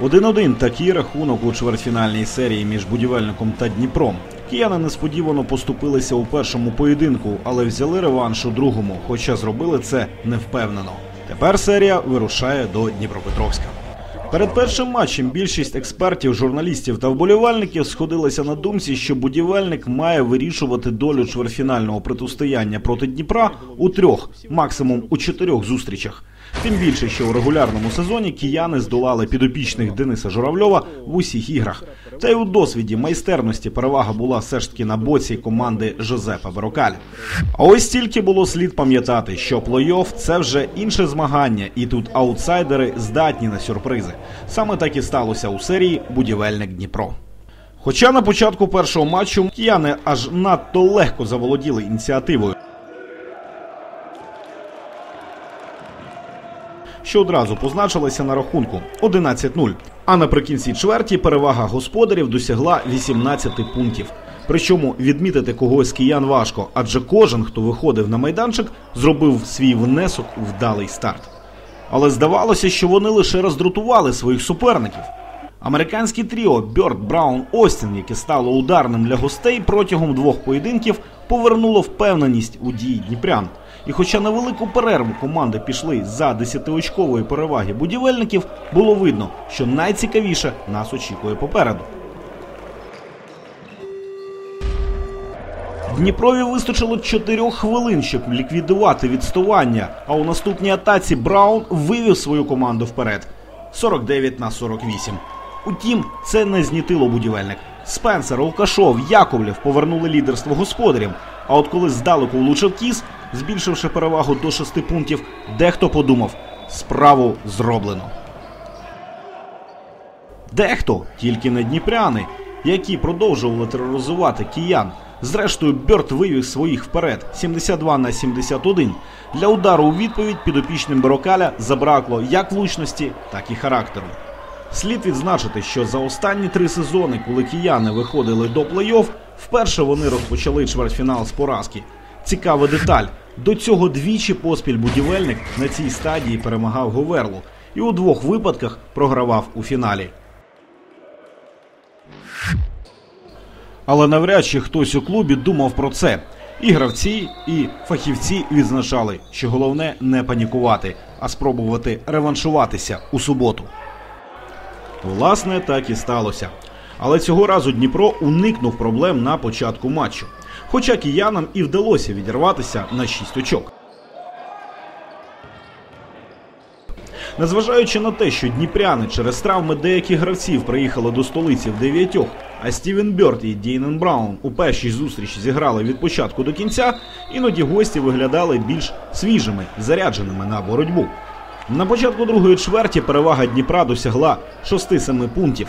1-1 такий рахунок у чвертьфінальній серії між будівельником та Дніпром. Кияни несподівано поступилися у першому поєдинку, але взяли реванш у другому, хоча зробили це невпевнено. Тепер серія вирушає до Дніпропетровська. Перед першим матчем більшість експертів, журналістів та вболівальників сходилися на думці, що будівельник має вирішувати долю чверфінального протистояння проти Дніпра у трьох, максимум у чотирьох зустрічах. Тим більше, що у регулярному сезоні кияни здолали підопічних Дениса Журавльова в усіх іграх. Та й у досвіді майстерності перевага була все ж таки на боці команди Жозепа Верокаля. А ось тільки було слід пам'ятати, що плей-офф – це вже інше змагання, і тут аутсайдери здатні на сюрпризи. Саме так і сталося у серії Будівельник Дніпро. Хоча на початку першого матчу кияни аж надто легко заволоділи ініціативою. Що одразу позначилася на рахунку 11-0. А наприкінці чверті перевага господарів досягла 18 пунктів. Причому відмітити когось з киян важко, адже кожен, хто виходив на майданчик, зробив свій внесок у вдалий старт. Але здавалося, що вони лише роздратували своїх суперників. Американське тріо Бьорд Браун Остін, яке стало ударним для гостей протягом двох поєдинків, повернуло впевненість у дії Дніпрян. І хоча на велику перерву команди пішли за десятиочкової переваги будівельників, було видно, що найцікавіше нас очікує попереду. Дніпрові вистачило 4 хвилин, щоб ліквідувати відставання. А у наступній атаці Браун вивів свою команду вперед 49 на 48. Утім, це не знітило будівельник. Спенсер, Лукашов, Яковлєв повернули лідерство господарям. А от коли здалеку влучив кіс, збільшивши перевагу до 6 пунктів, дехто подумав, справу зроблено. Дехто тільки не дніпряни, які продовжували тероризувати киян. Зрештою, Бьорт вивів своїх вперед 72 на 71. Для удару у відповідь підопічним Барокаля забракло як влучності, так і характеру. Слід відзначити, що за останні три сезони, коли кияни виходили до плей-офф, вперше вони розпочали чвертьфінал з поразки. Цікава деталь. До цього двічі поспіль будівельник на цій стадії перемагав Говерлу і у двох випадках програвав у фіналі. Але навряд чи хтось у клубі думав про це. І гравці, і фахівці відзначали, що головне не панікувати, а спробувати реваншуватися у суботу. Власне, так і сталося. Але цього разу Дніпро уникнув проблем на початку матчу. Хоча киянам і вдалося відірватися на 6 очок. Незважаючи на те, що дніпряни через травми деяких гравців приїхали до столиці в дев'ятьох, а Стівен Бьорд і Дейнен Браун у першій зустрічі зіграли від початку до кінця, іноді гості виглядали більш свіжими, зарядженими на боротьбу. На початку другої чверті перевага Дніпра досягла 6-7 пунктів.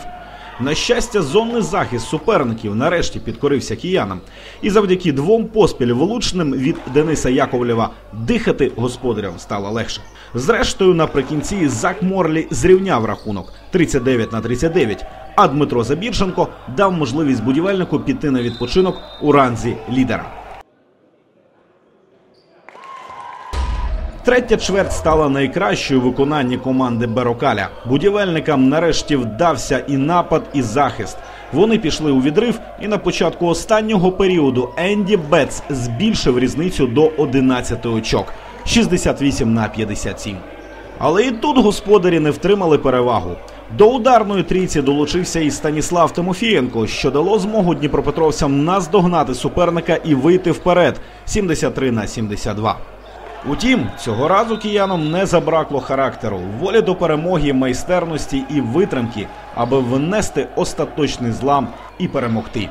На щастя, зонний захист суперників нарешті підкорився киянам, і завдяки двом поспіль влучним від Дениса Яковлєва дихати господарям стало легше. Зрештою, наприкінці Зак Морлі зрівняв рахунок 39 на 39, а Дмитро Забірченко дав можливість будівельнику піти на відпочинок у ранзі лідера. Третя чверть стала найкращою у виконанні команди Берокаля. Будівельникам нарешті вдався і напад, і захист. Вони пішли у відрив, і на початку останнього періоду Енді Бетс збільшив різницю до 11 очок 68 на 57. Але і тут господарі не втримали перевагу. До ударної трійці долучився і Станіслав Тимофієнко, що дало змогу дніпропетровцям наздогнати суперника і вийти вперед 73 на 72. Утім, цього разу киянам не забракло характеру, волі до перемоги, майстерності і витримки, аби внести остаточний злам і перемогти.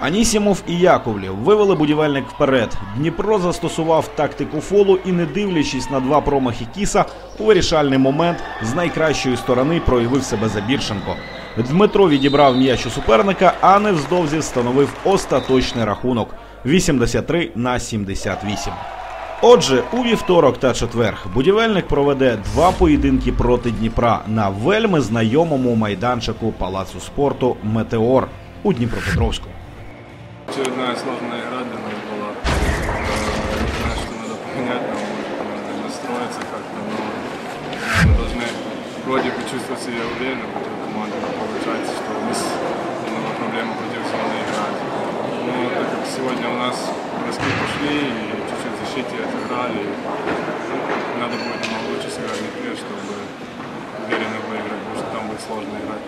Анісімов і Яковлів вивели будівельник вперед. Дніпро застосував тактику фолу і, не дивлячись на два промахи кіса, у вирішальний момент з найкращої сторони проявив себе Забірченко. Дмитро відібрав м'яч у суперника, а невздовзі встановив остаточний рахунок 83 на 78. Отже, у вівторок та четвер будівельник проведе два поєдинки проти Дніпра на вельми знайомому майданчику палацу спорту Метеор у Дніпропетровську. Очередная сложная игра для нас была. Э, Не знаю, что надо поменять, нам надо настроиться как-то, но мы должны вроде бы чувствовать себя уверенно, потому команды, но получается, что у нас много проблем против зоны играть. Но так как сегодня у нас броски пошли и чуть-чуть в защите отыграли, надо будет намного лучше сыграть в игре, чтобы уверенно выиграть, потому что там будет сложно играть.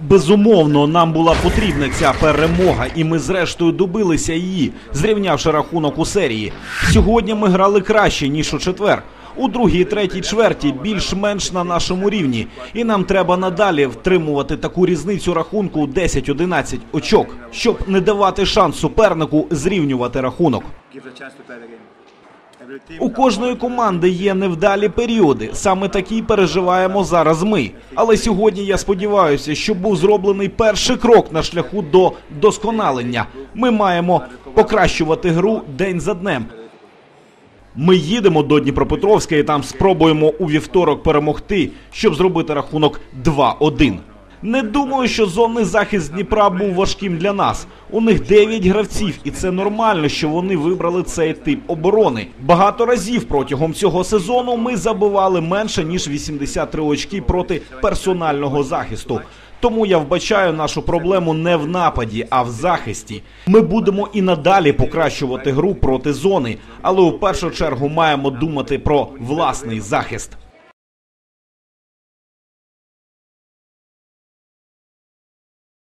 Безумовно, нам була потрібна ця перемога, і ми зрештою добилися її, зрівнявши рахунок у серії. Сьогодні ми грали краще ніж у четвер. У другій третій чверті більш-менш на нашому рівні, і нам треба надалі втримувати таку різницю рахунку 10-11 очок, щоб не давати шанс супернику зрівнювати рахунок. У кожної команди є невдалі періоди. Саме такі переживаємо зараз ми. Але сьогодні я сподіваюся, що був зроблений перший крок на шляху до досконалення. Ми маємо покращувати гру день за днем. Ми їдемо до Дніпропетровська і там спробуємо у вівторок перемогти, щоб зробити рахунок 2-1. Не думаю, що зонний захист Дніпра був важким для нас. У них 9 гравців, і це нормально, що вони вибрали цей тип оборони. Багато разів протягом цього сезону ми забивали менше ніж 83 очки проти персонального захисту. Тому я вбачаю нашу проблему не в нападі, а в захисті. Ми будемо і надалі покращувати гру проти зони, але у першу чергу маємо думати про власний захист.